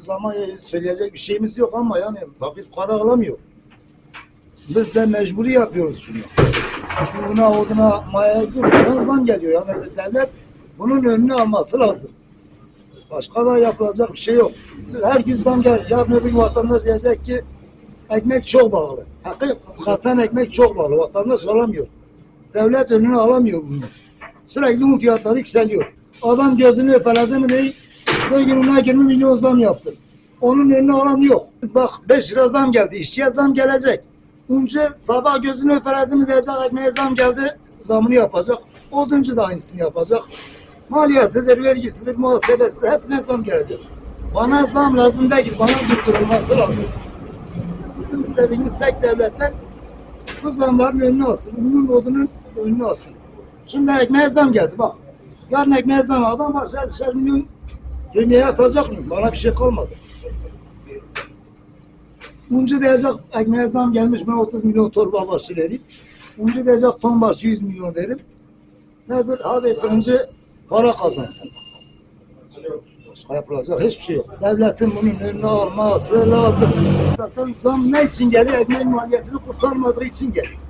zaman söyleyecek bir şeyimiz yok ama yani fakir para alamıyor. Biz de mecburi yapıyoruz şunu. Çünkü buna oduna maya durmadan zam geliyor. Yani devlet bunun önünü alması lazım. Başka da yapılacak bir şey yok. Her gün zam gel. Yarın öbür vatandaş diyecek ki ekmek çok pahalı. Hakikaten ekmek çok pahalı. Vatandaş alamıyor. Devlet önünü alamıyor bunu. Sürekli un fiyatları yükseliyor. Adam gözünü öfeledi mi değil, bugün ona 20 milyon zam yaptı. Onun önüne alan yok. Bak 5 lira zam geldi, işçiye zam gelecek. Uncu sabah gözünü öfeledi mi diyecek, ekmeğe zam geldi, zamını yapacak. Oduncu da aynısını yapacak. Maliyesidir, vergisidir, muhasebesi, hepsine zam gelecek. Bana zam lazım değil, bana durdurulması lazım. Bizim istediğimiz tek devletten bu zamların önünü alsın. Unun odunun önünü alsın. Şimdi ekmeğe zam geldi bak. Yarın ekmeğe zam adam başlar bir milyon yemeğe atacak mı? Bana bir şey kalmadı. Uncu diyecek ekmeğe zam gelmiş ben 30 milyon torba başı vereyim. Uncu diyecek ton başı 100 milyon verip nedir? Hadi fırıncı para kazansın. Başka yapılacak hiçbir şey yok. Devletin bunun önüne alması lazım. Zaten zam ne için geliyor? Ekmeğin maliyetini kurtarmadığı için geliyor.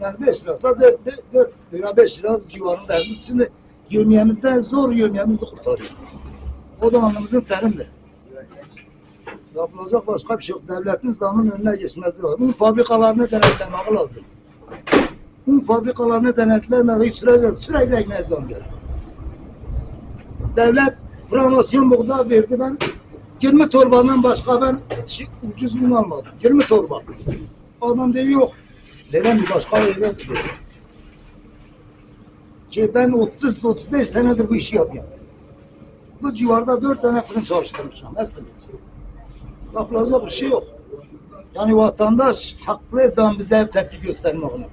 Yani 5 lirasa 4, 4 lira 5 lira civarında. Şimdi yömyemizde zor yömyemizi kurtarıyor. O da alnımızın terinde. Yapılacak başka bir şey yok. Devletin zamın önüne geçmesi lazım. Un fabrikalarını denetlemek lazım. Un fabrikalarını denetlemediği sürece sürekli ekmeğe zam gelir. Devlet promosyon buğda verdi ben 20 torbadan başka ben şi- ucuz un almadım. 20 torba. Adam diyor yok. Dedim başka yere dedi. Ki ben 30-35 senedir bu işi yapıyorum. Bu civarda 4 tane fırın çalıştırmışım hepsini. Yapılacak bir şey yok. Yani vatandaş haklı zaman bize hep tepki göstermek ona.